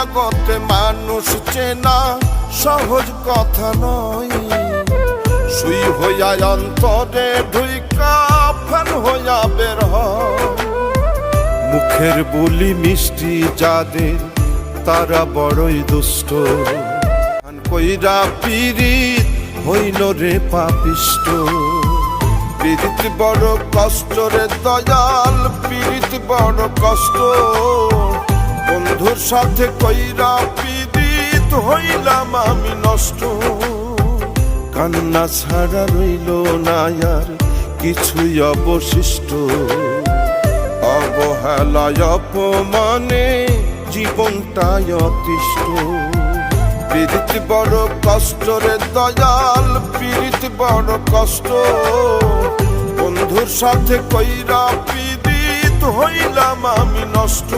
জগতে মানুষ চেনা সহজ কথা নয়। শুই হইয়া অন্তরে ঢুইকা, ফান হইয়া বের মুখের বুলি মিষ্টি যাদের, তারা বড়ই দুষ্ট। কইরা পিরিত হইল রে পাপিষ্ট। পিরিত বড় কষ্ট রে দয়াল পিরিত বড় কষ্ট। সাথে কইরা পিরিত হইলাম আমি নষ্ট। কান্না ছাড়া রইল না আর কিছুই অবশিষ্ট। অবহেলায় অপমানে জীবনটাই অতিষ্ঠ। পীড়িত বড় কষ্ট রে দয়াল, পীড়িত বড় কষ্ট। বন্ধুর সাথে কইরা পীড়িত হইলাম আমি নষ্ট।